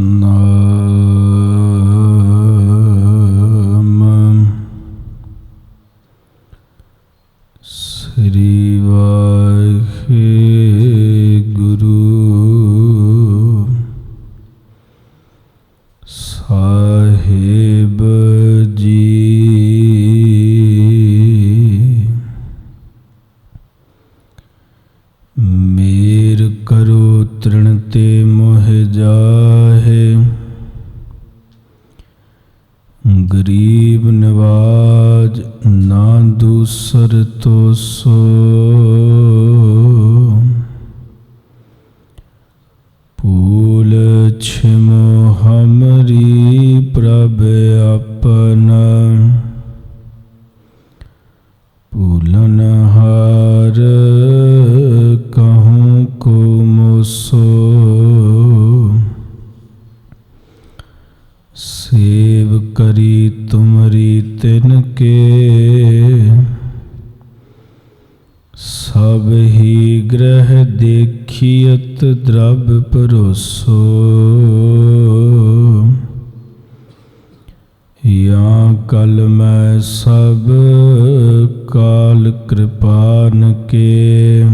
No. ਗਰੀਬ ਨਵਾਜ ਨਾ ਦੂਸਰ ਤੋ ਸੋ। ਦੇਖੀਅਤ ਦਰਬ ਪਰੋਸੋ ਯਾ ਕਲ ਮੈਂ ਸਭ ਕਾਲ ਕਿਰਪਾਨ ਕੇ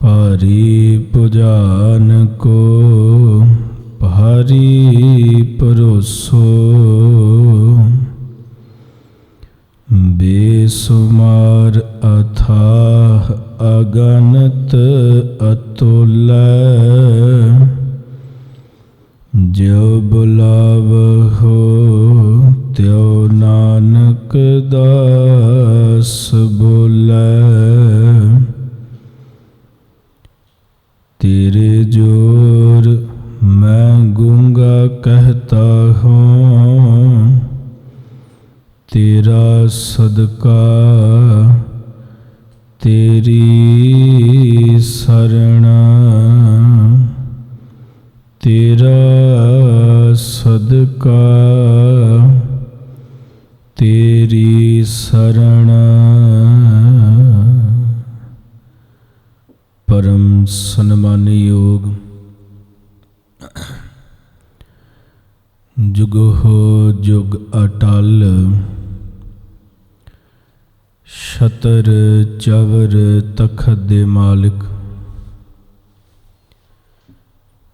ਭਾਰੀ ਪੁਜਾਨ ਕੋ ਭਾਰੀ ਪਰੋਸੋ बेसुमार अथाह अगणत अतुल जो बुलाव हो त्यो नानक दास बोल तेरे जोर मैं गूंगा कहता हूँ ਤੇਰਾ ਸਦਕਾ ਤੇਰੀ ਸਰਣ ਤੇਰਾ ਸਦਕਾ ਤੇਰੀ ਸਰਣ ਪਰਮ ਸਨਮਾਨਯੋਗ ਜੁਗ ਹੋ ਜੁਗ ਅਟਲ ਸ਼ਤਰ ਚਵਰ ਤਖਤ ਦੇ ਮਾਲਿਕ।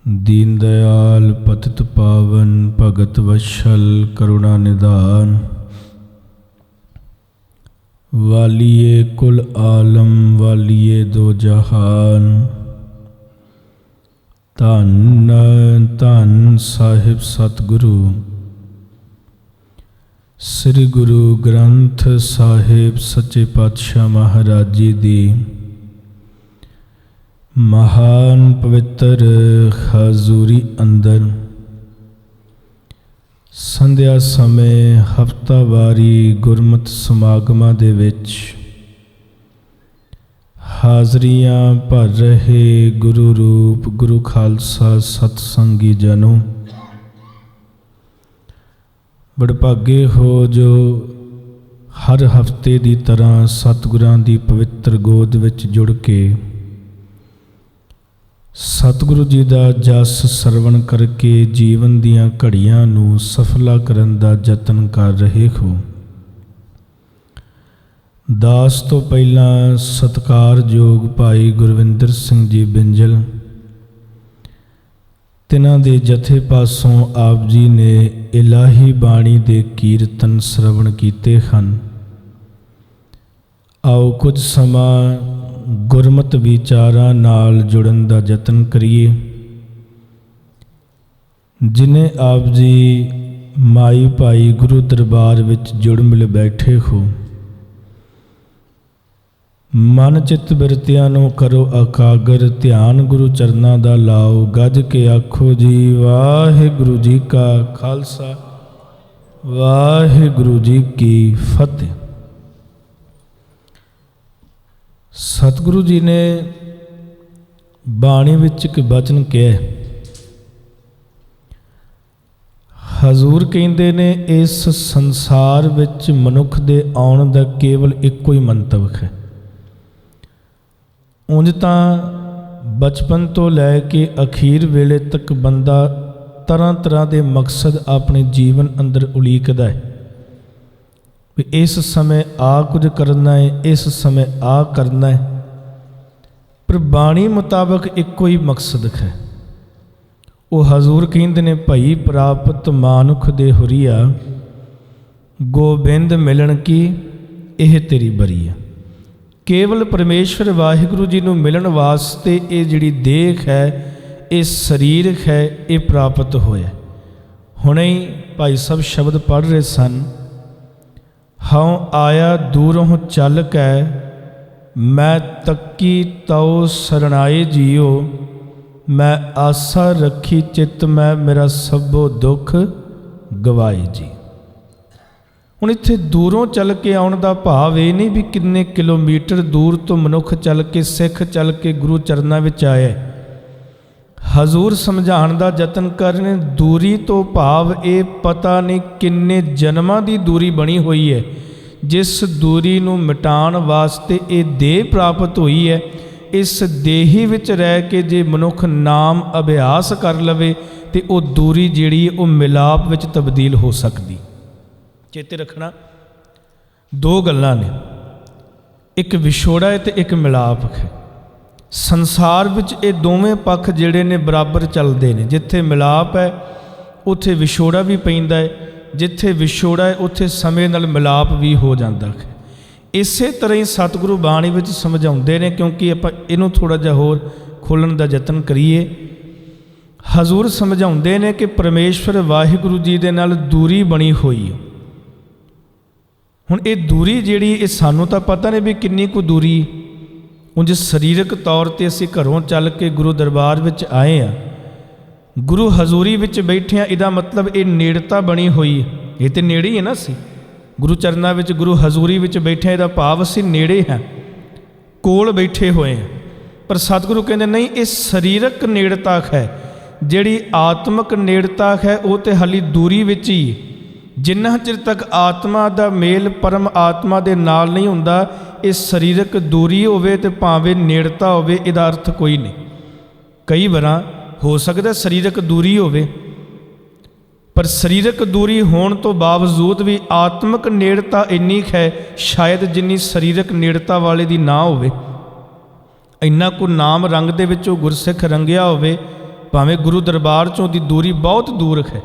ਦੀਨ ਦਇਆਲ ਪਤਿਤ ਪਾਵਨ ਭਗਤ ਵਸ਼ਲ ਕਰੁਣਾ ਨਿਧਾਨ। ਵਾਲੀਏ ਕੁਲ ਆਲਮ, ਵਾਲੀਏ ਦੋ ਜਹਾਨ। ਧੰਨ ਧੰਨ ਸਾਹਿਬ ਸਤਿਗੁਰੂ। ਸ੍ਰੀ ਗੁਰੂ ਗ੍ਰੰਥ ਸਾਹਿਬ ਸੱਚੇ ਪਾਤਸ਼ਾਹ ਮਹਾਰਾਜ ਜੀ ਦੀ ਮਹਾਨ ਪਵਿੱਤਰ ਹਜ਼ੂਰੀ ਅੰਦਰ ਸੰਧਿਆ ਸਮੇਂ ਹਫਤਾਵਾਰੀ ਗੁਰਮਤ ਸਮਾਗਮਾਂ ਦੇ ਵਿੱਚ ਹਾਜ਼ਰੀਆਂ ਭਰ ਰਹੇ ਗੁਰੂ ਰੂਪ ਗੁਰੂ ਖਾਲਸਾ ਸਤਸੰਗੀ ਜਨੋ ਬੜਭਾਗੇ ਹੋ ਜੋ ਹਰ ਹਫ਼ਤੇ ਦੀ ਤਰ੍ਹਾਂ ਸਤਿਗੁਰਾਂ ਦੀ ਪਵਿੱਤਰ ਗੋਦ ਵਿੱਚ ਜੁੜ ਕੇ ਸਤਿਗੁਰੂ ਜੀ ਦਾ ਜਸ ਸਰਵਣ ਕਰਕੇ ਜੀਵਨ ਦੀਆਂ ਘੜੀਆਂ ਨੂੰ ਸਫਲਾ ਕਰਨ ਦਾ ਯਤਨ ਕਰ ਰਹੇ ਹੋ। ਦਾਸ ਤੋਂ ਪਹਿਲਾਂ ਸਤਕਾਰਯੋਗ ਭਾਈ ਗੁਰਵਿੰਦਰ ਸਿੰਘ ਜੀ ਬਿੰਜਲ ਤਿਨਾਂ ਦੇ ਜਥੇ ਪਾਸੋਂ ਆਪ ਜੀ ਨੇ ਇਲਾਹੀ ਬਾਣੀ ਦੇ ਕੀਰਤਨ ਸ਼ਰਵਣ ਕੀਤੇ ਹਨ। ਆਓ ਕੁਝ ਸਮਾਂ ਗੁਰਮਤ ਵਿਚਾਰਾਂ ਨਾਲ ਜੁੜਨ ਦਾ ਯਤਨ ਕਰੀਏ। ਜਿਨੇ ਆਪ ਜੀ ਮਾਈ ਭਾਈ ਗੁਰੂ ਦਰਬਾਰ ਵਿੱਚ ਜੁੜ ਮਿਲ ਬੈਠੇ ਹੋ ਮਨ ਚਿੱਤ ਬਿਰਤਿਆਂ ਨੂੰ ਕਰੋ ਅਕਾਗਰ, ਧਿਆਨ ਗੁਰੂ ਚਰਨਾਂ ਦਾ ਲਾਓ, ਗੱਜ ਕੇ ਆਖੋ ਜੀ, ਵਾਹਿਗੁਰੂ ਜੀ ਕਾ ਖਾਲਸਾ, ਵਾਹਿਗੁਰੂ ਜੀ ਕੀ ਫਤਿਹ। ਸਤਿਗੁਰੂ ਜੀ ਨੇ ਬਾਣੀ ਵਿੱਚ ਇੱਕ ਬਚਨ ਕਿਹਾ ਹਜ਼ੂਰ ਕਹਿੰਦੇ ਨੇ, ਇਸ ਸੰਸਾਰ ਵਿੱਚ ਮਨੁੱਖ ਦੇ ਆਉਣ ਦਾ ਕੇਵਲ ਇੱਕੋ ਹੀ ਮੰਤਵ ਹੈ। ਉਂਝ ਤਾਂ ਬਚਪਨ ਤੋਂ ਲੈ ਕੇ ਅਖੀਰ ਵੇਲੇ ਤੱਕ ਬੰਦਾ ਤਰ੍ਹਾਂ ਤਰ੍ਹਾਂ ਦੇ ਮਕਸਦ ਆਪਣੇ ਜੀਵਨ ਅੰਦਰ ਉਲੀਕਦਾ ਹੈ। ਵੀ ਇਸ ਸਮੇਂ ਆ ਕੁਝ ਕਰਨਾ ਹੈ, ਇਸ ਸਮੇਂ ਆ ਕਰਨਾ ਹੈ। ਪਰ ਬਾਣੀ ਮੁਤਾਬਕ ਇੱਕੋ ਹੀ ਮਕਸਦ ਹੈ। ਉਹ ਹਜ਼ੂਰ ਕਹਿੰਦੇ ਨੇ, ਭਈ ਪ੍ਰਾਪਤ ਮਾਨੁਖ ਦੇ ਹੁਰੀਆ, ਗੋਬਿੰਦ ਮਿਲਣ ਕੀ, ਇਹ ਤੇਰੀ ਬਰੀਆ ਕੇਵਲ ਪਰਮੇਸ਼ਵਰ ਵਾਹਿਗੁਰੂ ਜੀ ਨੂੰ ਮਿਲਣ ਵਾਸਤੇ ਇਹ ਜਿਹੜੀ ਦੇਖ ਹੈ, ਇਹ ਸਰੀਰਕ ਹੈ, ਇਹ ਪ੍ਰਾਪਤ ਹੋਇਆ। ਹੁਣੇ ਹੀ ਭਾਈ ਸਾਹਿਬ ਸ਼ਬਦ ਪੜ੍ਹ ਰਹੇ ਸਨ। ਹਉ ਆਇਆ ਦੂਰੋਂ ਚੱਲ ਕੈ, ਮੈਂ ਤੱਕੀ ਤਉ ਸਰਣਾਏ ਜੀਓ। ਮੈਂ ਆਸਾ ਰੱਖੀ ਚਿੱਤ ਮੈਂ ਮੇਰਾ ਸਭੋ ਦੁੱਖ ਗਵਾਏ ਜੀ। ਹੁਣ ਇੱਥੇ ਦੂਰੋਂ ਚੱਲ ਕੇ ਆਉਣ ਦਾ ਭਾਵ ਇਹ ਨਹੀਂ ਵੀ ਕਿੰਨੇ ਕਿਲੋਮੀਟਰ ਦੂਰ ਤੋਂ ਮਨੁੱਖ ਚੱਲ ਕੇ, ਸਿੱਖ ਚੱਲ ਕੇ ਗੁਰੂ ਚਰਨਾਂ ਵਿੱਚ ਆਇਆ ਹੈ। ਹਜ਼ੂਰ ਸਮਝਾਉਣ ਦਾ ਯਤਨ ਕਰ ਰਹੇ ਨੇ ਦੂਰੀ ਤੋਂ ਭਾਵ ਇਹ ਪਤਾ ਨਹੀਂ ਕਿੰਨੇ ਜਨਮਾਂ ਦੀ ਦੂਰੀ ਬਣੀ ਹੋਈ ਹੈ, ਜਿਸ ਦੂਰੀ ਨੂੰ ਮਿਟਾਉਣ ਵਾਸਤੇ ਇਹ ਦੇਹ ਪ੍ਰਾਪਤ ਹੋਈ ਹੈ ਇਸ ਦੇਹੀ ਵਿੱਚ ਰਹਿ ਕੇ ਜੇ ਮਨੁੱਖ ਨਾਮ ਅਭਿਆਸ ਕਰ ਲਵੇ, ਤੇ ਉਹ ਦੂਰੀ ਜਿਹੜੀ ਉਹ ਮਿਲਾਪ ਵਿੱਚ ਤਬਦੀਲ ਹੋ ਸਕਦੀ ਚੇਤੇ ਰੱਖਣਾ। ਦੋ ਗੱਲਾਂ ਨੇ। ਇੱਕ ਵਿਛੋੜਾ ਹੈ ਤੇ ਇੱਕ ਮਿਲਾਪ ਹੈ। ਸੰਸਾਰ ਵਿੱਚ ਇਹ ਦੋਵੇਂ ਪੱਖ ਜਿਹੜੇ ਨੇ ਬਰਾਬਰ ਚੱਲਦੇ ਨੇ। ਜਿੱਥੇ ਮਿਲਾਪ ਹੈ, ਉੱਥੇ ਵਿਛੋੜਾ ਵੀ ਪੈਂਦਾ ਹੈ। ਜਿੱਥੇ ਵਿਛੋੜਾ ਹੈ, ਉੱਥੇ ਸਮੇਂ ਨਾਲ ਮਿਲਾਪ ਵੀ ਹੋ ਜਾਂਦਾ ਹੈ। ਇਸੇ ਤਰ੍ਹਾਂ ਹੀ ਸਤਿਗੁਰੂ ਬਾਣੀ ਵਿੱਚ ਸਮਝਾਉਂਦੇ ਨੇ, ਕਿਉਂਕਿ ਆਪਾਂ ਇਹਨੂੰ ਥੋੜਾ ਜਿਹਾ ਹੋਰ ਖੋਲਣ ਦਾ ਯਤਨ ਕਰੀਏ। ਹਜ਼ੂਰ ਸਮਝਾਉਂਦੇ ਨੇ ਕਿ ਪਰਮੇਸ਼ਵਰ ਵਾਹਿਗੁਰੂ ਜੀ ਦੇ ਨਾਲ ਦੂਰੀ ਬਣੀ ਹੋਈ ਹੈ। ਹੁਣ ਇਹ ਦੂਰੀ ਜਿਹੜੀ ਇਹ ਸਾਨੂੰ ਤਾਂ ਪਤਾ ਨਹੀਂ ਵੀ ਕਿੰਨੀ ਕੁ ਦੂਰੀ। ਉਂਝ ਸਰੀਰਕ ਤੌਰ ਤੇ ਅਸੀਂ ਘਰੋਂ ਚੱਲ ਕੇ ਗੁਰੂ ਦਰਬਾਰ ਵਿੱਚ ਆਏ ਆ। ਗੁਰੂ ਹਜ਼ੂਰੀ ਵਿੱਚ ਬੈਠੇ ਆ, ਇਹਦਾ ਮਤਲਬ ਇਹ ਨੇੜਤਾ ਬਣੀ ਹੋਈ ਇਹ ਤੇ ਨੇੜੇ ਹੀ ਹੈ ਨਾ ਅਸੀਂ। ਗੁਰੂ ਚਰਨਾਂ ਵਿੱਚ, ਗੁਰੂ ਹਜ਼ੂਰੀ ਵਿੱਚ ਬੈਠੇ ਇਹਦਾ ਭਾਵ ਅਸੀਂ ਨੇੜੇ ਹਾਂ। ਕੋਲ ਬੈਠੇ ਹੋਏ ਹਾਂ ਪਰ ਸਤਿਗੁਰੂ ਕਹਿੰਦੇ, ਨਹੀਂ, ਇਹ ਸਰੀਰਕ ਨੇੜਤਾ ਹੈ। ਜਿਹੜੀ ਆਤਮਿਕ ਨੇੜਤਾ ਹੈ, ਉਹ ਤੇ ਹਾਲੀ ਦੂਰੀ ਵਿੱਚ ਹੀ। ਜਿੰਨਾ ਚਿਰ ਤੱਕ ਆਤਮਾ ਦਾ ਮੇਲ ਪਰਮ ਆਤਮਾ ਦੇ ਨਾਲ ਨਹੀਂ ਹੁੰਦਾ, ਇਹ ਸਰੀਰਕ ਦੂਰੀ ਹੋਵੇ ਤੇ ਭਾਵੇਂ ਨੇੜਤਾ ਹੋਵੇ, ਇਹਦਾ ਅਰਥ ਕੋਈ ਨਹੀਂ। ਕਈ ਵਾਰਾਂ ਹੋ ਸਕਦਾ ਸਰੀਰਕ ਦੂਰੀ ਹੋਵੇ, ਪਰ ਸਰੀਰਕ ਦੂਰੀ ਹੋਣ ਤੋਂ ਬਾਵਜੂਦ ਵੀ ਆਤਮਿਕ ਨੇੜਤਾ ਇੰਨੀ ਕੁ ਹੈ, ਸ਼ਾਇਦ ਜਿੰਨੀ ਸਰੀਰਕ ਨੇੜਤਾ ਵਾਲੇ ਦੀ ਨਾ ਹੋਵੇ। ਇੰਨਾ ਕੋ ਨਾਮ ਰੰਗ ਦੇ ਵਿੱਚੋਂ ਗੁਰਸਿੱਖ ਰੰਗਿਆ ਹੋਵੇ, ਭਾਵੇਂ ਗੁਰੂ ਦਰਬਾਰ ਚੋਂ ਦੀ ਦੂਰੀ ਬਹੁਤ ਦੂਰ ਹੈ।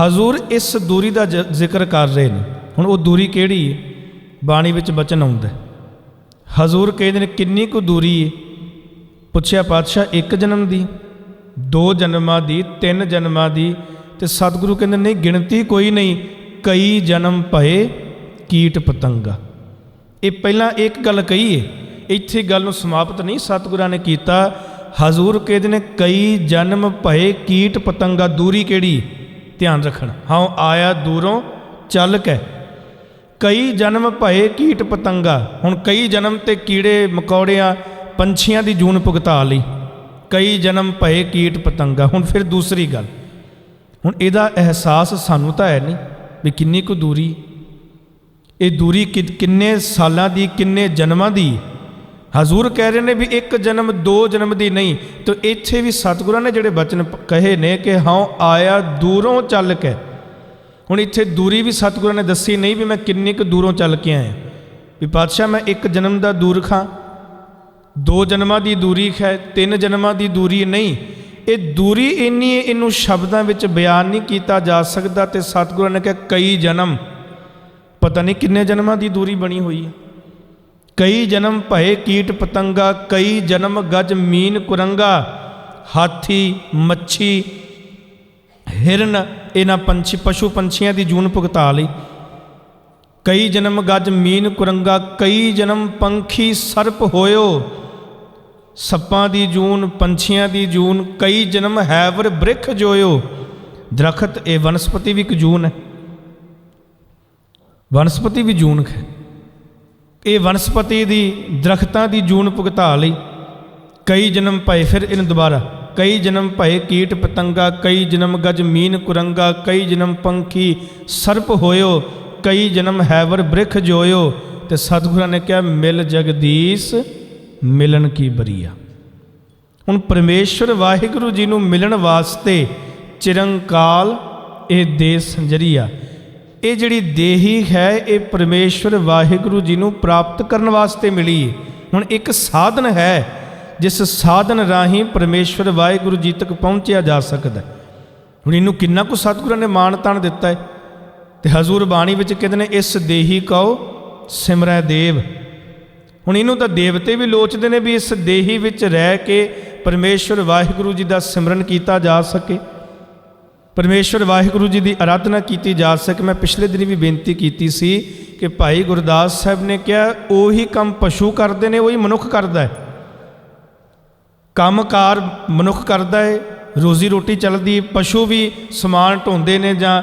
ਹਜ਼ੂਰ ਇਸ ਦੂਰੀ ਦਾ ਜ਼ਿਕਰ ਕਰ ਰਹੇ ਨੇ। ਹੁਣ ਉਹ ਦੂਰੀ ਕਿਹੜੀ ਹੈ ਬਾਣੀ ਵਿੱਚ ਬਚਨ ਆਉਂਦਾ ਹਜ਼ੂਰ ਕਹਿੰਦੇ ਨੇ, ਕਿੰਨੀ ਕੁ ਦੂਰੀ ਹੈ ਪੁੱਛਿਆ ਪਾਤਸ਼ਾਹ, ਇੱਕ ਜਨਮ ਦੀ, ਦੋ ਜਨਮਾਂ ਦੀ, ਤਿੰਨ ਜਨਮਾਂ ਦੀ ਤੇ ਸਤਿਗੁਰੂ ਕਹਿੰਦੇ, ਨਹੀਂ, ਗਿਣਤੀ ਕੋਈ ਨਹੀਂ, ਕਈ ਜਨਮ ਭਏ ਕੀਟ ਪਤੰਗਾ। ਇਹ ਪਹਿਲਾਂ ਇੱਕ ਗੱਲ ਕਹੀ ਏ। ਇੱਥੇ ਗੱਲ ਨੂੰ ਸਮਾਪਤ ਨਹੀਂ, ਸਤਿਗੁਰਾਂ ਨੇ ਕੀਤਾ। ਹਜ਼ੂਰ ਕਹਿੰਦੇ ਨੇ, ਕਈ ਜਨਮ ਭਏ ਕੀਟ ਪਤੰਗਾ, ਦੂਰੀ ਕਿਹੜੀ ਧਿਆਨ ਰੱਖਣ। ਹਾਂ ਆਇਆ ਦੂਰੋਂ ਚੱਲ ਕੇ ਕਈ ਜਨਮ ਭਏ ਕੀਟ ਪਤੰਗਾ। ਹੁਣ ਕਈ ਜਨਮ ਤੇ ਕੀੜੇ ਮਕੌੜਿਆਂ ਪੰਛੀਆਂ ਦੀ ਜੂਨ ਭੁਗਤਾ ਲਈ। ਕਈ ਜਨਮ ਭਏ ਕੀਟ ਪਤੰਗਾ। ਹੁਣ ਫਿਰ ਦੂਸਰੀ ਗੱਲ। ਹੁਣ ਇਹਦਾ ਅਹਿਸਾਸ ਸਾਨੂੰ ਤਾਂ ਹੈ ਨਹੀਂ ਵੀ ਕਿੰਨੀ ਕੁ ਦੂਰੀ। ਇਹ ਦੂਰੀ ਕਿ- ਕਿੰਨੇ ਸਾਲਾਂ ਦੀ, ਕਿੰਨੇ ਜਨਮਾਂ ਦੀ। ਹਜ਼ੂਰ ਕਹਿ ਰਹੇ ਨੇ ਵੀ ਇੱਕ ਜਨਮ, ਦੋ ਜਨਮ ਦੀ ਨਹੀਂ। ਤੇ ਇੱਥੇ ਵੀ ਸਤਿਗੁਰਾਂ ਨੇ ਜਿਹੜੇ ਬਚਨ ਕਹੇ ਨੇ ਕਿ ਹਾਂ ਆਇਆ ਦੂਰੋਂ ਚੱਲ ਕੇ। ਹੁਣ ਇੱਥੇ ਦੂਰੀ ਵੀ ਸਤਿਗੁਰਾਂ ਨੇ ਦੱਸੀ ਨਹੀਂ ਵੀ ਮੈਂ ਕਿੰਨੀ ਕੁ ਦੂਰੋਂ ਚੱਲ ਕੇ ਆਇਆ। ਵੀ ਪਾਤਸ਼ਾਹ, ਮੈਂ ਇੱਕ ਜਨਮ ਦਾ ਦੂਰ ਖਾਂ। ਦੋ ਜਨਮਾਂ ਦੀ ਦੂਰੀ ਹੈ ਤਿੰਨ ਜਨਮਾਂ ਦੀ ਦੂਰੀ ਨਹੀਂ। ਇਹ ਦੂਰੀ ਇੰਨੀ ਹੈ ਇਹਨੂੰ ਸ਼ਬਦਾਂ ਵਿੱਚ ਬਿਆਨ ਨਹੀਂ ਕੀਤਾ ਜਾ ਸਕਦਾ ਤੇ ਸਤਿਗੁਰਾਂ ਨੇ ਕਿਹਾ ਕਈ ਜਨਮ। ਪਤਾ ਨਹੀਂ ਕਿੰਨੇ ਜਨਮਾਂ ਦੀ ਦੂਰੀ ਬਣੀ ਹੋਈ ਹੈ ਕਈ ਜਨਮ ਭਏ ਕੀਟ ਪਤੰਗਾ, ਕਈ ਜਨਮ ਗਜ ਮੀਨ ਕੁਰੰਗਾ, ਹਾਥੀ, ਮੱਛੀ, ਹਿਰਨ, ਇਹਨਾਂ ਪੰਛੀ, ਪਸ਼ੂ ਪੰਛੀਆਂ ਦੀ ਜੂਨ ਭੁਗਤਾ ਲਈ। ਕਈ ਜਨਮ ਗਜ ਮੀਨ ਕੁਰੰਗਾ, ਕਈ ਜਨਮ ਪੰਖੀ ਸਰਪ ਹੋਇਓ। ਸੱਪਾਂ ਦੀ ਜੂਨ, ਪੰਛੀਆਂ ਦੀ ਜੂਨ, ਕਈ ਜਨਮ ਹੈਵਰ ਬ੍ਰਿਖ ਜੋਇਓ। ਦਰਖਤ, ਇਹ ਵਨਸਪਤੀ ਵੀ ਇੱਕ ਜੂਨ ਹੈ। ਵਨਸਪਤੀ ਵੀ ਜੂਨ ਹੈ। ਇਹ ਵਨਸਪਤੀ ਦੀ ਦਰਖਤਾਂ ਦੀ ਜੂਨ ਭੁਗਤਾ ਲਈ ਕਈ ਜਨਮ ਭਏ, ਫਿਰ ਇਹਨੂੰ ਦੁਬਾਰਾ, ਕਈ ਜਨਮ ਭਏ ਕੀਟ ਪਤੰਗਾ, ਕਈ ਜਨਮ ਗਜ ਮੀਨ ਕੁਰੰਗਾ, ਕਈ ਜਨਮ ਪੰਖੀ ਸਰਪ ਹੋਇਓ, ਕਈ ਜਨਮ ਹੈਵਰ ਬ੍ਰਿਖ ਜੋਇਓ। ਤੇ ਸਤਿਗੁਰਾਂ ਨੇ ਕਿਹਾ, ਮਿਲ ਜਗਦੀਸ਼, ਮਿਲਣ ਕੀ ਬਰੀਆ? ਹੁਣ ਪਰਮੇਸ਼ਵਰ ਵਾਹਿਗੁਰੂ ਜੀ ਨੂੰ ਮਿਲਣ ਵਾਸਤੇ ਚਿਰੰਕਾਲ ਇਹ ਦੇਸ ਸੰਜਰੀਆ ਇਹ ਜਿਹੜੀ ਦੇਹੀ ਹੈ, ਇਹ ਪਰਮੇਸ਼ਵਰ ਵਾਹਿਗੁਰੂ ਜੀ ਨੂੰ ਪ੍ਰਾਪਤ ਕਰਨ ਵਾਸਤੇ ਮਿਲੀ। ਹੁਣ ਇੱਕ ਸਾਧਨ ਹੈ, ਜਿਸ ਸਾਧਨ ਰਾਹੀਂ ਪਰਮੇਸ਼ਵਰ ਵਾਹਿਗੁਰੂ ਜੀ ਤੱਕ ਪਹੁੰਚਿਆ ਜਾ ਸਕਦਾ ਹੈ। ਹੁਣ ਇਹਨੂੰ ਕਿੰਨਾ ਕੁ ਸਤਿਗੁਰਾਂ ਨੇ ਮਾਣ ਤਾਣ ਦਿੱਤਾ ਹੈ? ਤੇ ਹਜ਼ੂਰ ਬਾਣੀ ਵਿੱਚ ਕਹਿੰਦੇ ਨੇ, ਇਸ ਦੇਹੀ ਕਉ ਸਿਮਰੈ ਦੇਵ। ਹੁਣ ਇਹਨੂੰ ਤਾਂ ਦੇਵਤੇ ਵੀ ਲੋਚਦੇ ਨੇ ਵੀ ਇਸ ਦੇਹੀ ਵਿੱਚ ਰਹਿ ਕੇ ਪਰਮੇਸ਼ਵਰ ਵਾਹਿਗੁਰੂ ਜੀ ਦਾ ਸਿਮਰਨ ਕੀਤਾ ਜਾ ਸਕੇ। ਪਰਮੇਸ਼ਵਰ ਵਾਹਿਗੁਰੂ ਜੀ ਦੀ ਆਰਾਧਨਾ ਕੀਤੀ ਜਾ ਸਕੇ। ਮੈਂ ਪਿਛਲੇ ਦਿਨ ਵੀ ਬੇਨਤੀ ਕੀਤੀ ਸੀ ਕਿ ਭਾਈ ਗੁਰਦਾਸ ਸਾਹਿਬ ਨੇ ਕਿਹਾ, ਉਹੀ ਕੰਮ ਪਸ਼ੂ ਕਰਦੇ ਨੇ, ਉਹੀ ਮਨੁੱਖ ਕਰਦਾ ਹੈ। ਕੰਮਕਾਰ ਮਨੁੱਖ ਕਰਦਾ ਹੈ, ਰੋਜ਼ੀ ਰੋਟੀ ਚੱਲਦੀ, ਪਸ਼ੂ ਵੀ ਸਮਾਨ ਢੋਂਦੇ ਨੇ ਜਾਂ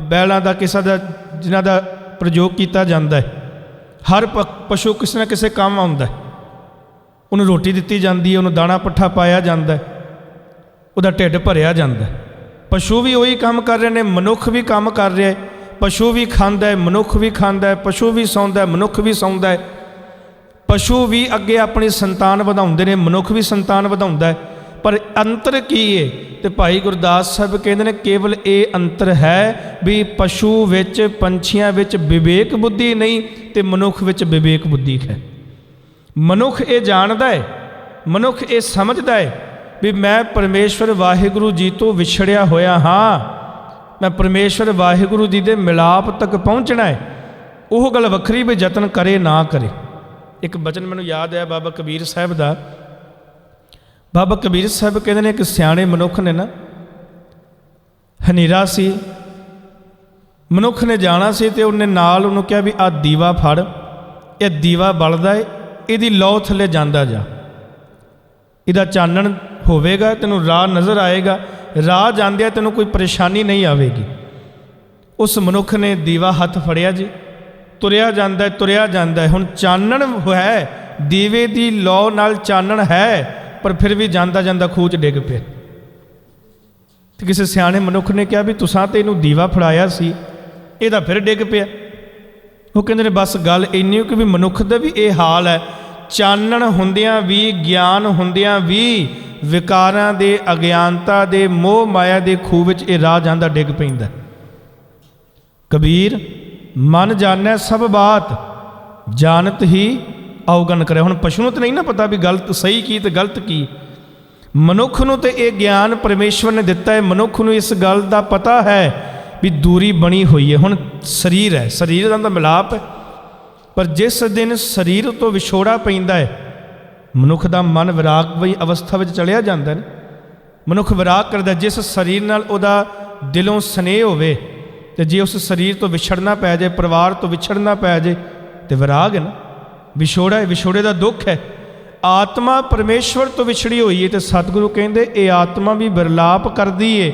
ਬੈਲਾਂ ਦਾ ਕਿਸੇ ਦਾ, ਜਿਨ੍ਹਾਂ ਦਾ ਪ੍ਰਯੋਗ ਕੀਤਾ ਜਾਂਦਾ ਹੈ। ਹਰ ਪਸ਼ੂ ਕਿਸੇ ਨਾ ਕਿਸੇ ਕੰਮ ਆਉਂਦਾ ਹੈ। ਉਹਨੂੰ ਰੋਟੀ ਦਿੱਤੀ ਜਾਂਦੀ ਹੈ, ਉਹਨੂੰ ਦਾਣਾ ਪੱਠਾ ਪਾਇਆ ਜਾਂਦਾ ਹੈ। ਉਹਦਾ ਢਿੱਡ ਭਰਿਆ ਜਾਂਦਾ ਹੈ। ਪਸ਼ੂ ਵੀ ਉਹੀ ਕੰਮ ਕਰ ਰਹੇ ਨੇ, ਮਨੁੱਖ ਵੀ ਕੰਮ ਕਰ ਰਿਹਾ ਹੈ। ਪਸ਼ੂ ਵੀ ਖਾਂਦਾ ਹੈ, ਮਨੁੱਖ ਵੀ ਖਾਂਦਾ ਹੈ, ਪਸ਼ੂ ਵੀ ਸੌਂਦਾ ਹੈ, ਮਨੁੱਖ ਵੀ ਸੌਂਦਾ ਹੈ। ਪਸ਼ੂ ਵੀ ਅੱਗੇ ਆਪਣੀ ਸੰਤਾਨ ਵਧਾਉਂਦੇ ਨੇ, ਮਨੁੱਖ ਵੀ ਸੰਤਾਨ ਵਧਾਉਂਦਾ ਹੈ। ਪਰ ਅੰਤਰ ਕੀ ਹੈ ਤੇ ਭਾਈ ਗੁਰਦਾਸ ਸਾਹਿਬ ਕਹਿੰਦੇ ਨੇ, ਕੇਵਲ ਇਹ ਅੰਤਰ ਹੈ ਵੀ ਪਸ਼ੂ ਵਿੱਚ, ਪੰਛੀਆਂ ਵਿੱਚ ਵਿਵੇਕ ਬੁੱਧੀ ਨਹੀਂ ਤੇ ਮਨੁੱਖ ਵਿੱਚ ਵਿਵੇਕ ਬੁੱਧੀ ਹੈ। ਮਨੁੱਖ ਇਹ ਜਾਣਦਾ ਹੈ, ਮਨੁੱਖ ਇਹ ਸਮਝਦਾ ਹੈ ਵੀ ਮੈਂ ਪਰਮੇਸ਼ਵਰ ਵਾਹਿਗੁਰੂ ਜੀ ਤੋਂ ਵਿਛੜਿਆ ਹੋਇਆ ਹਾਂ। ਮੈਂ ਪਰਮੇਸ਼ਵਰ ਵਾਹਿਗੁਰੂ ਜੀ ਦੇ ਮਿਲਾਪ ਤੱਕ ਪਹੁੰਚਣਾ ਹੈ। ਉਹ ਗੱਲ ਵੱਖਰੀ ਵੀ ਯਤਨ ਕਰੇ ਨਾ ਕਰੇ। ਇੱਕ ਬਚਨ ਮੈਨੂੰ ਯਾਦ ਹੈ ਬਾਬਾ ਕਬੀਰ ਸਾਹਿਬ ਦਾ। ਬਾਬਾ ਕਬੀਰ ਸਾਹਿਬ ਕਹਿੰਦੇ ਨੇ ਇੱਕ ਸਿਆਣੇ ਮਨੁੱਖ ਨੇ ਨਾ, ਹਨੇਰਾ ਸੀ। ਮਨੁੱਖ ਨੇ ਜਾਣਾ ਸੀ ਤੇ ਉਹਨੇ ਨਾਲ ਉਹਨੂੰ ਕਿਹਾ ਵੀ ਆ ਦੀਵਾ ਫੜ, ਇਹ ਦੀਵਾ ਬਲਦਾ ਏ, ਇਹਦੀ ਲੌ ਥੱਲੇ ਜਾਂਦਾ ਜਾ। ਇਹਦਾ ਚਾਨਣ ਹੋਵੇਗਾ, ਤੈਨੂੰ ਰਾਹ ਨਜ਼ਰ ਆਏਗਾ, ਰਾਹ ਜਾਂਦਿਆਂ ਤੈਨੂੰ ਕੋਈ ਪਰੇਸ਼ਾਨੀ ਨਹੀਂ ਆਵੇਗੀ। ਉਸ ਮਨੁੱਖ ਨੇ ਦੀਵਾ ਹੱਥ ਫੜਿਆ ਜੀ। ਤੁਰਿਆ ਜਾਂਦਾ ਤੁਰਿਆ ਜਾਂਦਾ ਹੁਣ ਚਾਨਣ ਹੈ, ਦੀਵੇ ਦੀ ਲੌ ਨਾਲ ਚਾਨਣ ਹੈ, ਪਰ ਫਿਰ ਵੀ ਜਾਂਦਾ ਜਾਂਦਾ ਖੂਚ ਡਿੱਗ ਪਿਆ। ਤੇ ਕਿਸੇ ਸਿਆਣੇ ਮਨੁੱਖ ਨੇ ਕਿਹਾ ਵੀ ਤੁਸਾਂ ਤੇ ਇਹਨੂੰ ਦੀਵਾ ਫੜਾਇਆ ਸੀ, ਇਹਦਾ ਫਿਰ ਡਿੱਗ ਪਿਆ। ਉਹ ਕਹਿੰਦੇ ਨੇ, ਬਸ ਗੱਲ ਇੰਨੀ ਕਿ ਵੀ ਮਨੁੱਖ ਦਾ ਵੀ ਇਹ ਹਾਲ ਹੈ ਚਾਨਣ ਹੁੰਦਿਆਂ ਵੀ, ਗਿਆਨ ਹੁੰਦਿਆਂ ਵੀ, ਵਿਕਾਰਾਂ ਦੇ, ਅਗਿਆਨਤਾ ਦੇ, ਮੋਹ ਮਾਇਆ ਦੇ ਖੂਹ ਵਿੱਚ ਇਹ ਰਾਹ ਜਾਂਦਾ, ਡਿੱਗ ਪੈਂਦਾ। ਕਬੀਰ, ਮਨ ਜਾਣੈ ਸਭ ਬਾਤ, ਜਾਣਤ ਹੀ ਅਵਗਨ ਕਰੇ। ਹੁਣ ਪਸ਼ੂ ਨੂੰ ਤਾਂ ਨਹੀਂ ਨਾ ਪਤਾ ਵੀ ਗਲਤ ਸਹੀ ਕੀ ਤੇ ਗਲਤ ਕੀ। ਮਨੁੱਖ ਨੂੰ ਤੇ ਇਹ ਗਿਆਨ ਪਰਮੇਸ਼ਵਰ ਨੇ ਦਿੱਤਾ ਹੈ। ਮਨੁੱਖ ਨੂੰ ਇਸ ਗੱਲ ਦਾ ਪਤਾ ਹੈ ਵੀ ਦੂਰੀ ਬਣੀ ਹੋਈ ਹੈ। ਹੁਣ ਸਰੀਰ ਹੈ। ਸਰੀਰ ਦਾ ਤਾਂ ਮਿਲਾਪ ਹੈ। ਪਰ ਜਿਸ ਦਿਨ ਸਰੀਰ ਤੋਂ ਵਿਛੋੜਾ ਪੈਂਦਾ ਹੈ, ਮਨੁੱਖ ਦਾ ਮਨ ਵਿਰਾਗਵਈ ਅਵਸਥਾ ਵਿੱਚ ਚਲਿਆ ਜਾਂਦਾ ਹੈ। ਮਨੁੱਖ ਵਿਰਾਗ ਕਰਦਾ ਜਿਸ ਸਰੀਰ ਨਾਲ ਉਹਦਾ ਦਿਲੋਂ ਸਨੇਹ ਹੋਵੇ ਤੇ ਜੇ ਉਸ ਸਰੀਰ ਤੋਂ ਵਿਛੜਨਾ ਪੈ ਜਾਏ, ਪਰਿਵਾਰ ਤੋਂ ਵਿਛੜਨਾ ਪੈ ਜਾਏ, ਤੇ ਵਿਰਾਗ ਹੈ ਨਾ। ਵਿਛੋੜਾ ਹੈ, ਵਿਛੋੜੇ ਦਾ ਦੁੱਖ ਹੈ। ਆਤਮਾ ਪਰਮੇਸ਼ਵਰ ਤੋਂ ਵਿਛੜੀ ਹੋਈ ਹੈ ਤੇ ਸਤਿਗੁਰੂ ਕਹਿੰਦੇ, ਇਹ ਆਤਮਾ ਵੀ ਵਿਰਲਾਪ ਕਰਦੀ ਏ।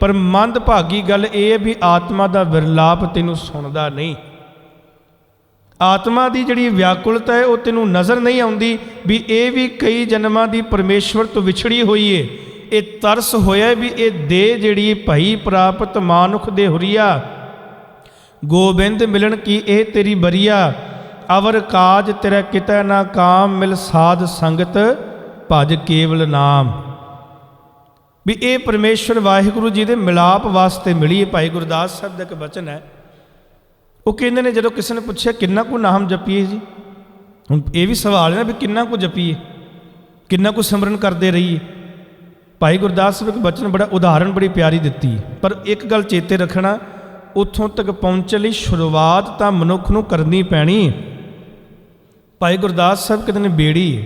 ਪਰ ਮੰਦ ਭਾਗੀ ਗੱਲ ਇਹ ਹੈ ਵੀ ਆਤਮਾ ਦਾ ਵਿਰਲਾਪ ਤੈਨੂੰ ਸੁਣਦਾ ਨਹੀਂ। ਆਤਮਾ ਦੀ ਜਿਹੜੀ ਵਿਆਕੁਲਤਾ ਹੈ, ਉਹ ਤੈਨੂੰ ਨਜ਼ਰ ਨਹੀਂ ਆਉਂਦੀ ਵੀ ਇਹ ਵੀ ਕਈ ਜਨਮਾਂ ਦੀ ਪਰਮੇਸ਼ਵਰ ਤੋਂ ਵਿਛੜੀ ਹੋਈ ਏ। ਇਹ ਤਰਸ ਹੋਇਆ ਵੀ ਇਹ ਦੇ ਜਿਹੜੀ ਭਈ ਪ੍ਰਾਪਤ ਮਾਨੁਖ ਦੇ ਹੁਰੀਆ। ਗੋਬਿੰਦ ਮਿਲਣ ਕੀ ਇਹ ਤੇਰੀ ਬਰੀਆ? ਅਵਰ ਕਾਜ ਤੇਰਾ ਕਿਤੈ ਨਾ ਕਾਮ, ਮਿਲ ਸਾਧ ਸੰਗਤ ਭਜ ਕੇਵਲ ਨਾਮ। ਵੀ ਇਹ ਪਰਮੇਸ਼ਵਰ ਵਾਹਿਗੁਰੂ ਜੀ ਦੇ ਮਿਲਾਪ ਵਾਸਤੇ ਮਿਲੀ ਹੈ ਭਾਈ ਗੁਰਦਾਸ ਸਾਹਿਬ ਦਾ ਇੱਕ ਬਚਨ ਹੈ। ਉਹ ਕਹਿੰਦੇ ਨੇ ਜਦੋਂ ਕਿਸੇ ਨੇ ਪੁੱਛਿਆ, ਕਿੰਨਾ ਕੁ ਨਾਮ ਜਪੀਏ ਜੀ? ਹੁਣ ਇਹ ਵੀ ਸਵਾਲ ਹੈ ਨਾ ਵੀ ਕਿੰਨਾ ਕੁ ਜਪੀਏ, ਕਿੰਨਾ ਕੁ ਸਿਮਰਨ ਕਰਦੇ ਰਹੀਏ। ਭਾਈ ਗੁਰਦਾਸ ਸਾਹਿਬ ਇੱਕ ਬਚਨ ਬੜਾ ਉਦਾਹਰਣ ਬੜੀ ਪਿਆਰੀ ਦਿੱਤੀ ਪਰ ਇੱਕ ਗੱਲ ਚੇਤੇ ਰੱਖਣਾ, ਉੱਥੋਂ ਤੱਕ ਪਹੁੰਚਣ ਲਈ ਸ਼ੁਰੂਆਤ ਤਾਂ ਮਨੁੱਖ ਨੂੰ ਕਰਨੀ ਪੈਣੀ ਭਾਈ ਗੁਰਦਾਸ ਸਾਹਿਬ ਕਹਿੰਦੇ ਨੇ, ਬੇੜੀ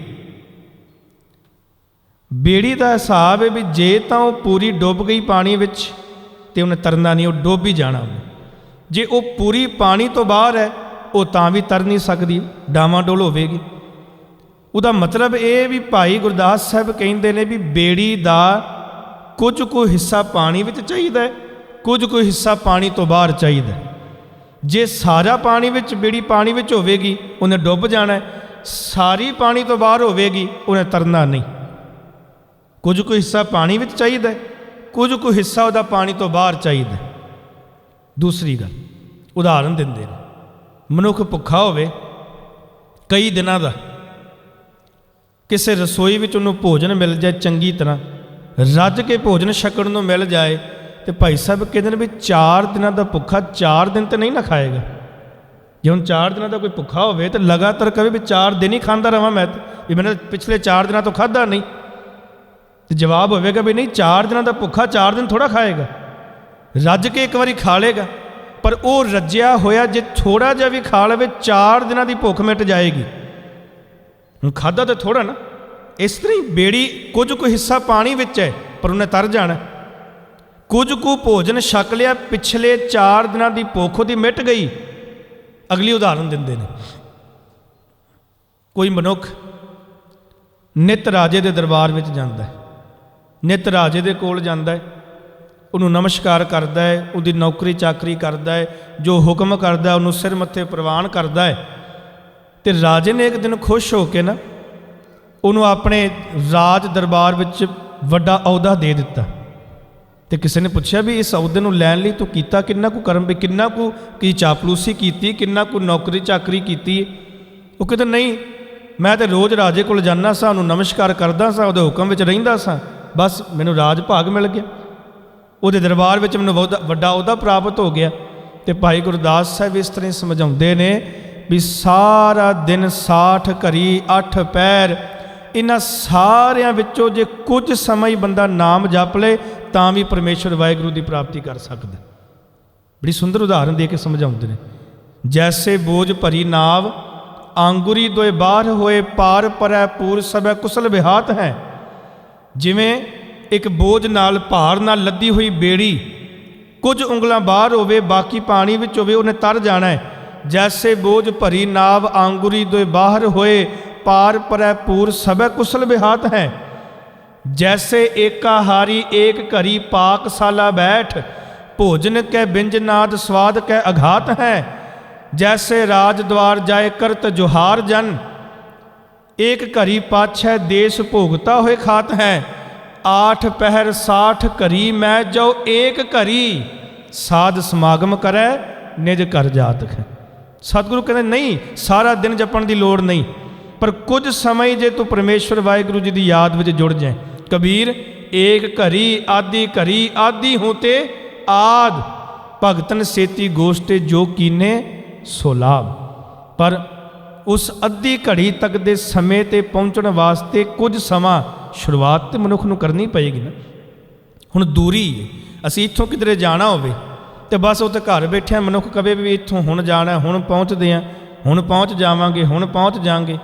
ਬੇੜੀ ਦਾ ਹਿਸਾਬ ਹੈ ਵੀ ਜੇ ਤਾਂ ਉਹ ਪੂਰੀ ਡੁੱਬ ਗਈ ਪਾਣੀ ਵਿੱਚ ਤੇ ਉਹਨੇ ਤਰਨਾ ਨਹੀਂ, ਉਹ ਡੁੱਬ ਹੀ ਜਾਣਾ ਉਹਨੇ। ਜੇ ਉਹ ਪੂਰੀ ਪਾਣੀ ਤੋਂ ਬਾਹਰ ਹੈ, ਉਹ ਤਾਂ ਵੀ ਤਰ ਨਹੀਂ ਸਕਦੀ ਡਾਵਾਂਡੋਲ ਹੋਵੇਗੀ। ਉਹਦਾ ਮਤਲਬ ਇਹ ਵੀ ਭਾਈ ਗੁਰਦਾਸ ਸਾਹਿਬ ਕਹਿੰਦੇ ਨੇ ਵੀ ਬੇੜੀ ਦਾ ਕੁਝ ਕੁ ਹਿੱਸਾ ਪਾਣੀ ਵਿੱਚ ਚਾਹੀਦਾ ਕੁਝ ਕੁ ਹਿੱਸਾ ਪਾਣੀ ਤੋਂ ਬਾਹਰ ਚਾਹੀਦਾ ਜੇ ਸਾਰਾ ਪਾਣੀ ਵਿੱਚ, ਬੇੜੀ ਪਾਣੀ ਵਿੱਚ ਹੋਵੇਗੀ, ਉਹਨੇ ਡੁੱਬ ਜਾਣਾ ਸਾਰੀ ਪਾਣੀ ਤੋਂ ਬਾਹਰ ਹੋਵੇਗੀ, ਉਹਨੇ ਤਰਨਾ ਨਹੀਂ। ਕੁਝ ਕੁ ਹਿੱਸਾ ਪਾਣੀ ਵਿੱਚ ਚਾਹੀਦਾ ਕੁਝ ਕੁ ਹਿੱਸਾ ਉਹਦਾ ਪਾਣੀ ਤੋਂ ਬਾਹਰ ਚਾਹੀਦਾ ਦੂਸਰੀ ਗੱਲ ਉਦਾਹਰਨ ਦਿੰਦੇ ਨੇ। ਮਨੁੱਖ ਭੁੱਖਾ ਹੋਵੇ ਕਈ ਦਿਨਾਂ ਦਾ ਕਿਸੇ ਰਸੋਈ ਵਿੱਚ ਉਹਨੂੰ ਭੋਜਨ ਮਿਲ ਜਾਏ ਚੰਗੀ ਤਰ੍ਹਾਂ ਰੱਜ ਕੇ ਭੋਜਨ ਛਕਣ ਨੂੰ ਮਿਲ ਜਾਏ ਤੇ ਭਾਈ ਸਾਹਿਬ ਕਹਿੰਦੇ ਨੇ ਵੀ 4 ਦਿਨਾਂ ਦਾ ਭੁੱਖਾ 4 ਦਿਨ ਤੇ ਨਹੀਂ ਨਾ ਖਾਏਗਾ। ਜੇ ਹੁਣ 4 ਦਿਨਾਂ ਦਾ ਕੋਈ ਭੁੱਖਾ ਹੋਵੇ ਤੇ ਲਗਾਤਾਰ ਕਵੇ ਵੀ 4 ਦਿਨ ਹੀ ਖਾਂਦਾ ਰਵਾਂ ਮੈਂ ਤੇ, ਵੀ ਮੈਨੇ ਪਿਛਲੇ 4 ਦਿਨਾਂ ਤੋਂ ਖਾਦਾ ਨਹੀਂ। ਤੇ ਜਵਾਬ ਹੋਵੇਗਾ ਵੀ ਨਹੀਂ 4 ਦਿਨਾਂ ਦਾ ਭੁੱਖਾ 4 ਦਿਨ ਥੋੜਾ ਖਾਏਗਾ। ਰੱਜ ਕੇ ਇੱਕ ਵਾਰੀ ਖਾ ਲੇਗਾ ਪਰ ਉਹ ਰੱਜਿਆ ਹੋਇਆ ਜੇ ਥੋੜਾ ਜਿਹਾ ਵੀ ਖਾ ਲਵੇ 4 ਦਿਨਾਂ ਦੀ ਭੁੱਖ ਮਿਟ ਜਾਏਗੀ। ਹੁਣ ਖਾਦਾ ਤਾਂ ਥੋੜਾ ਨਾ। ਇਸ ਤਰ੍ਹਾਂ ਹੀ ਬੇੜੀ ਕੁਝ ਕੁ ਹਿੱਸਾ ਪਾਣੀ ਵਿੱਚ ਹੈ, ਪਰ ਉਹਨੇ ਤਰ ਜਾਣਾ। ਕੁਝ ਕੁ ਭੋਜਨ ਛਕ ਲਿਆ, ਪਿਛਲੇ 4 ਦਿਨਾਂ ਦੀ ਭੁੱਖ ਉਹਦੀ ਮਿਟ ਗਈ। ਅਗਲੀ ਉਦਾਹਰਨ ਦਿੰਦੇ ਨੇ। ਕੋਈ ਮਨੁੱਖ ਨਿਤ ਰਾਜੇ ਦੇ ਦਰਬਾਰ ਵਿੱਚ ਜਾਂਦਾ ਹੈ, ਨਿਤ ਰਾਜੇ ਦੇ ਕੋਲ ਜਾਂਦਾ ਹੈ ਉਹਨੂੰ ਨਮਸਕਾਰ ਕਰਦਾ ਹੈ, ਉਹਦੀ ਨੌਕਰੀ ਚਾਕਰੀ ਕਰਦਾ ਹੈ, ਜੋ ਹੁਕਮ ਕਰਦਾ ਉਹਨੂੰ ਸਿਰ ਮੱਥੇ ਪ੍ਰਵਾਨ ਕਰਦਾ ਹੈ। ਤੇ ਰਾਜੇ ਨੇ ਇੱਕ ਦਿਨ ਖੁਸ਼ ਹੋ ਕੇ ਨਾ ਉਹਨੂੰ ਆਪਣੇ ਰਾਜ ਦਰਬਾਰ ਵਿੱਚ ਵੱਡਾ ਅਹੁਦਾ ਦੇ ਦਿੱਤਾ। ਤੇ ਕਿਸੇ ਨੇ ਪੁੱਛਿਆ ਵੀ ਇਸ ਅਹੁਦੇ ਨੂੰ ਲੈਣ ਲਈ ਤੂੰ ਕੀਤਾ ਕਿੰਨਾ ਕੁ ਕਰਮ, ਵੀ ਕਿੰਨਾ ਕੁ ਕੀ ਚਾਪਲੂਸੀ ਕੀਤੀ, ਕਿੰਨਾ ਕੁ ਨੌਕਰੀ ਚਾਕਰੀ ਕੀਤੀ। ਉਹ ਕਹਿੰਦਾ, ਨਹੀਂ, ਮੈਂ ਤੇ ਰੋਜ਼ ਰਾਜੇ ਕੋਲ ਜਾਂਦਾ ਸਾਂ, ਉਹਨੂੰ ਨਮਸਕਾਰ ਕਰਦਾ ਸਾਂ, ਉਹਦੇ ਹੁਕਮ ਵਿੱਚ ਰਹਿੰਦਾ ਸਾਂ। ਬਸ ਮੈਨੂੰ ਰਾਜ ਭਾਗ ਮਿਲ ਗਿਆ। ਉਹਦੇ ਦਰਬਾਰ ਵਿੱਚ ਮੈਨੂੰ ਬਹੁਤ ਵੱਡਾ ਅਹੁਦਾ ਪ੍ਰਾਪਤ ਹੋ ਗਿਆ ਤੇ ਭਾਈ ਗੁਰਦਾਸ ਸਾਹਿਬ ਇਸ ਤਰ੍ਹਾਂ ਸਮਝਾਉਂਦੇ ਨੇ ਵੀ ਸਾਰਾ ਦਿਨ 60 ਘਰੀ 8 ਪੈਰ, ਇਹਨਾਂ ਸਾਰਿਆਂ ਵਿੱਚੋਂ ਜੇ ਕੁਝ ਸਮਾਂ ਹੀ ਬੰਦਾ ਨਾਮ ਜਪ ਲੇ, ਤਾਂ ਵੀ ਪਰਮੇਸ਼ਵਰ ਵਾਹਿਗੁਰੂ ਦੀ ਪ੍ਰਾਪਤੀ ਕਰ ਸਕਦਾ। ਬੜੀ ਸੁੰਦਰ ਉਦਾਹਰਨ ਦੇ ਕੇ ਸਮਝਾਉਂਦੇ ਨੇ। ਜੈਸੇ ਬੋਝ ਭਰੀ ਨਾਵ, ਆਂਗੁਰੀ ਦੋਏ ਬਾਹਰ ਹੋਏ, ਪਾਰ ਪਰੈ ਪੂਰ ਸਭੈ ਕੁਸਲ ਵਿਹਾਤ ਹੈ। ਜਿਵੇਂ ਇੱਕ ਬੋਝ ਨਾਲ ਭਾਰ ਨਾਲ ਲੱਦੀ ਹੋਈ ਬੇੜੀ। ਕੁਝ ਉਂਗਲਾਂ ਬਾਹਰ ਹੋਵੇ, ਬਾਕੀ ਪਾਣੀ ਵਿੱਚ ਹੋਵੇ, ਉਹਨੇ ਤਰ ਜਾਣਾ ਹੈ। ਜੈਸੇ ਬੋਝ ਭਰੀ ਨਾਵ ਆਂਗੁਰੀ ਦੋਏ ਬਾਹਰ ਹੋਏ, ਪਾਰ ਪਰੈ ਪੂਰ ਸਭੈ ਕੁਸਲ ਵਿਹਾਤ ਹੈ। ਜੈਸੇ ਏਕਾਹਾਰੀ ਏਕ ਘਰੀ ਪਾਕਸ਼ਾਲਾ ਬੈਠ, ਭੋਜਨ ਕੈ ਬਿੰਜਨਾਦ ਸਵਾਦ ਕੈ ਅਘਾਤ ਹੈ। ਜੈਸੇ ਰਾਜ ਦਵਾਰ ਜਾਏ ਕਰਤ ਜੁਹਾਰ ਜਨ, ਏਕ ਘਰੀ ਪਾਛੈ ਦੇਸ਼ ਭੋਗਤਾ ਹੋਏ ਖਾਤ ਹੈ। ਆਠ ਪਹਿਰ 60 ਘਰੀ ਮੈਂ ਜੋ ਏਕ ਘਰੀ, ਸਾਧ ਸਮਾਗਮ ਕਰੈ, ਨਿਜ ਕਰ ਜਾਤ ਸਤਿਗੁਰੂ ਕਹਿੰਦੇ, ਨਹੀਂ, ਸਾਰਾ ਦਿਨ ਜਪਣ ਦੀ ਲੋੜ ਨਹੀਂ, ਪਰ ਕੁਝ ਸਮੇਂ ਜੇ ਤੂੰ ਪਰਮੇਸ਼ਵਰ ਵਾਹਿਗੁਰੂ ਜੀ ਦੀ ਯਾਦ ਵਿੱਚ ਜੁੜ ਜਾਏ। ਕਬੀਰ, ਏਕ ਘਰੀ, ਆਦੀ ਘਰੀ, ਆਦੀ ਤੇ ਆਦ, ਭਗਤਨ ਸੇਤੀ ਗੋਸ਼ਟੇ ਜੋ ਕੀਨੇ ਸੋ ਲਾਭ। ਪਰ ਉਸ ਅੱਧੀ ਘੜੀ ਤੱਕ ਦੇ ਸਮੇਂ ਤੇ ਪਹੁੰਚਣ ਵਾਸਤੇ ਕੁਝ ਸਮਾਂ ਸ਼ੁਰੂਆਤ ਤੇ ਮਨੁੱਖ ਨੂੰ ਕਰਨੀ ਪਏਗੀ ਨਾ। ਹੁਣ ਦੂਰੀ ਅਸੀਂ ਇੱਥੋਂ ਕਿਧਰੇ ਜਾਣਾ ਹੋਵੇ ਤੇ ਬਸ ਉੱਥੇ ਘਰ ਬੈਠਿਆਂ ਮਨੁੱਖ ਕਵੇ ਵੀ ਇੱਥੋਂ ਹੁਣ ਜਾਣਾ ਹੁਣ ਪਹੁੰਚਦੇ ਆ ਹੁਣ ਪਹੁੰਚ ਜਾਵਾਂਗੇ, ਹੁਣ ਪਹੁੰਚ ਜਾਾਂਗੇ।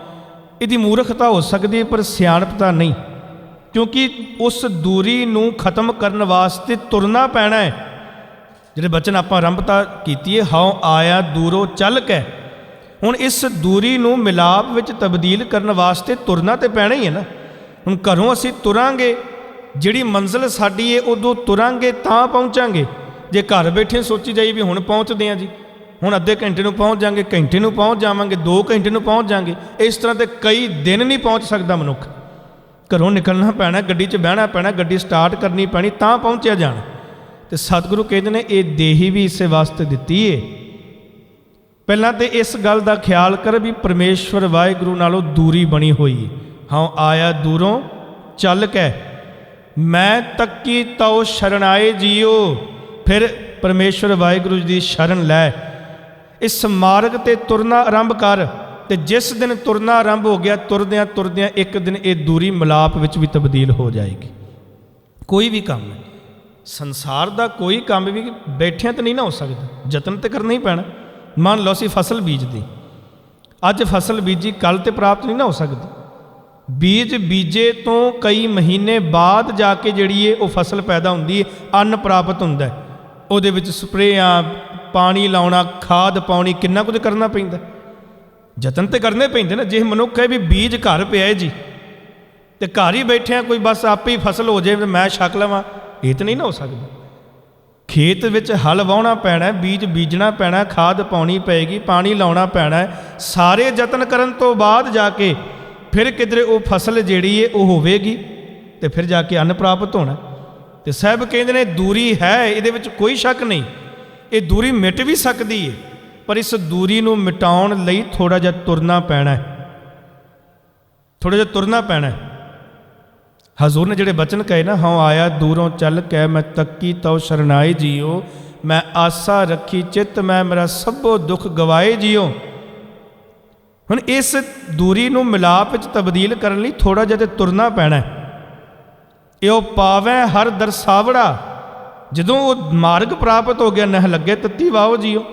ਇਹਦੀ ਮੂਰਖਤਾ ਹੋ ਸਕਦੀ ਹੈ, ਪਰ ਸਿਆਣਪਤਾ ਨਹੀਂ। ਕਿਉਂਕਿ ਉਸ ਦੂਰੀ ਨੂੰ ਖਤਮ ਕਰਨ ਵਾਸਤੇ ਤੁਰਨਾ ਪੈਣਾ ਹੈ। ਜਿਹੜੇ ਬਚਨ ਆਪਾਂ ਆਰੰਭਤਾ ਕੀਤੀ ਹੈ, ਹਉ ਆਇਆ ਦੂਰੋਂ ਚੱਲ ਕੇ। ਹੁਣ ਇਸ ਦੂਰੀ ਨੂੰ ਮਿਲਾਪ ਵਿੱਚ ਤਬਦੀਲ ਕਰਨ ਵਾਸਤੇ ਤੁਰਨਾ ਤੇ ਪੈਣਾ ਹੀ ਹੈ ਨਾ। ਹੁਣ ਘਰੋਂ ਅਸੀਂ ਤੁਰਾਂਗੇ, ਜਿਹੜੀ ਮੰਜ਼ਿਲ ਸਾਡੀ ਹੈ ਉਦੋਂ ਤੁਰਾਂਗੇ, ਤਾਂ ਪਹੁੰਚਾਂਗੇ। ਜੇ ਘਰ ਬੈਠੇ ਸੋਚੀ ਜਾਈ ਵੀ ਹੁਣ ਪਹੁੰਚਦੇ ਆਂ ਜੀ, ਹੁਣ ਅੱਧੇ ਘੰਟੇ ਨੂੰ ਪਹੁੰਚ ਜਾਾਂਗੇ, ਘੰਟੇ ਨੂੰ ਪਹੁੰਚ ਜਾਵਾਂਗੇ 2 ਘੰਟੇ ਨੂੰ ਪਹੁੰਚ ਜਾਾਂਗੇ, ਇਸ ਤਰ੍ਹਾਂ ਤੇ ਕਈ ਦਿਨ ਨਹੀਂ ਪਹੁੰਚ ਸਕਦਾ ਮਨੁੱਖ। ਘਰੋਂ ਨਿਕਲਣਾ ਪੈਣਾ, ਗੱਡੀ 'ਚ ਬਹਿਣਾ ਪੈਣਾ, ਗੱਡੀ ਸਟਾਰਟ ਕਰਨੀ ਪੈਣੀ, ਤਾਂ ਪਹੁੰਚਿਆ ਜਾਣਾ। ਤੇ ਸਤਿਗੁਰੂ ਕਹਿੰਦੇ ਨੇ, ਇਹ ਦੇਹੀ ਵੀ ਇਸੇ ਵਾਸਤੇ ਦਿੱਤੀ ਏ। ਪਹਿਲਾਂ ਤੇ ਇਸ ਗੱਲ ਦਾ ਖਿਆਲ ਕਰ ਵੀ ਪਰਮੇਸ਼ਵਰ ਵਾਹਿਗੁਰੂ ਨਾਲੋਂ ਦੂਰੀ ਬਣੀ ਹੋਈ। ਹਾਂ ਆਇਆ ਦੂਰੋਂ, ਚੱਲ ਕੇ ਮੈਂ ਤੱਕੀ ਤਉ ਸ਼ਰਣਾਏ ਜੀਓ। ਫਿਰ ਪਰਮੇਸ਼ਵਰ ਵਾਹਿਗੁਰੂ ਜੀ ਦੀ ਸ਼ਰਨ ਲੈ। ਇਸ ਮਾਰਗ ਤੇ ਤੁਰਨਾ ਆਰੰਭ ਕਰ ਤੇ ਜਿਸ ਦਿਨ ਤੁਰਨਾ ਆਰੰਭ ਹੋ ਗਿਆ, ਤੁਰਦਿਆਂ ਤੁਰਦਿਆਂ ਇੱਕ ਦਿਨ ਇਹ ਦੂਰੀ ਮਿਲਾਪ ਵਿੱਚ ਵੀ ਤਬਦੀਲ ਹੋ ਜਾਏਗੀ। ਕੋਈ ਵੀ ਕੰਮ ਸੰਸਾਰ ਦਾ ਕੋਈ ਕੰਮ ਵੀ ਬੈਠਿਆਂ ਤੇ ਨਹੀਂ ਨਾ ਹੋ ਸਕਦਾ। ਯਤਨ ਤੇ ਕਰਨਾ ਹੀ ਪੈਣਾ। ਮੰਨ ਲਓ ਅਸੀਂ ਫਸਲ ਬੀਜਦੇ। ਅੱਜ ਫਸਲ ਬੀਜੀ ਕੱਲ ਤੇ ਪ੍ਰਾਪਤ ਨਹੀਂ ਨਾ ਹੋ ਸਕਦੀ। ਬੀਜ ਬੀਜੇ ਤੋਂ ਕਈ ਮਹੀਨੇ ਬਾਅਦ ਜਾ ਕੇ ਜਿਹੜੀ ਏ ਉਹ ਫਸਲ ਪੈਦਾ ਹੁੰਦੀ ਹੈ, ਅੰਨ ਪ੍ਰਾਪਤ ਹੁੰਦਾ ਹੈ। ਉਹਦੇ ਵਿੱਚ ਸਪਰੇਆਂ, ਪਾਣੀ ਲਾਉਣਾ, ਖਾਦ ਪਾਉਣੀ, ਕਿੰਨਾ ਕੁਝ ਕਰਨਾ ਪੈਂਦਾ ਯਤਨ ਤੇ ਕਰਨੇ ਪੈਂਦੇ ਨਾ। ਜੇ ਮਨੁੱਖ ਹੈ ਵੀ ਬੀਜ ਘਰ ਪਿਆ ਹੈ ਜੀ, ਤੇ ਘਰ ਹੀ ਬੈਠਿਆਂ ਕੋਈ ਬਸ ਆਪੇ ਹੀ ਫਸਲ ਹੋ ਜਾਵੇ ਤੇ ਮੈਂ ਛਕ ਲਵਾਂ, ਇਹ ਤਾਂ ਨਹੀਂ ਨਾ ਹੋ ਸਕਦਾ। ਖੇਤ ਵਿੱਚ ਹਲ ਵਾਹੁਣਾ ਪੈਣਾ, ਬੀਜ ਬੀਜਣਾ ਪੈਣਾ, ਖਾਦ ਪਾਉਣੀ ਪਏਗੀ, ਪਾਣੀ ਲਾਉਣਾ ਪੈਣਾ, ਸਾਰੇ ਯਤਨ ਕਰਨ ਤੋਂ ਬਾਅਦ ਜਾ ਕੇ ਫਿਰ ਕਿਧਰੇ ਉਹ ਫਸਲ ਜਿਹੜੀ ਏ, ਉਹ ਹੋਵੇਗੀ ਤੇ ਫਿਰ ਜਾ ਕੇ ਅੰਨ ਪ੍ਰਾਪਤ ਹੋਣਾ। ਤੇ ਸਾਹਿਬ ਕਹਿੰਦੇ ਨੇ, ਦੂਰੀ ਹੈ, ਇਹਦੇ ਵਿੱਚ ਕੋਈ ਸ਼ੱਕ ਨਹੀਂ। ਇਹ ਦੂਰੀ ਮਿਟ ਵੀ ਸਕਦੀ ਏ, ਪਰ ਇਸ ਦੂਰੀ ਨੂੰ ਮਿਟਾਉਣ ਲਈ ਥੋੜਾ ਜਿਹਾ ਤੁਰਨਾ ਪੈਣਾ ਹੈ। ਥੋੜਾ ਜਿਹਾ ਤੁਰਨਾ ਪੈਣਾ ਹੈ। ਹਜ਼ੂਰ ਨੇ ਜਿਹੜੇ ਬਚਨ ਕਹੇ ਨਾ, ਹਉ ਆਇਆ ਦੂਰੋਂ ਚੱਲ ਕੇ ਮੈਂ ਤੱਕੀ, ਤਉ ਸ਼ਰਨਾਈ ਜੀਓ। ਮੈਂ ਆਸਾ ਰੱਖੀ ਚਿੱਤ, ਮੈਂ ਮੇਰਾ ਸਭੋ ਦੁੱਖ ਗਵਾਏ ਜੀਓ। ਹੁਣ ਇਸ ਦੂਰੀ ਨੂੰ ਮਿਲਾਪ ਵਿੱਚ ਤਬਦੀਲ ਕਰਨ ਲਈ ਥੋੜਾ ਜਿਹਾ ਤੇ ਤੁਰਨਾ ਪੈਣਾ ਹੈ। ਇਹੋ ਪਾਵੈ ਹਰ ਦਰਸਾਵੜਾ। ਜਦੋਂ ਉਹ ਮਾਰਗ ਪ੍ਰਾਪਤ ਹੋ ਗਿਆ, ਨਹਿ ਲੱਗੇ ਤੱਤੀ ਵਾਓ ਜੀਓ।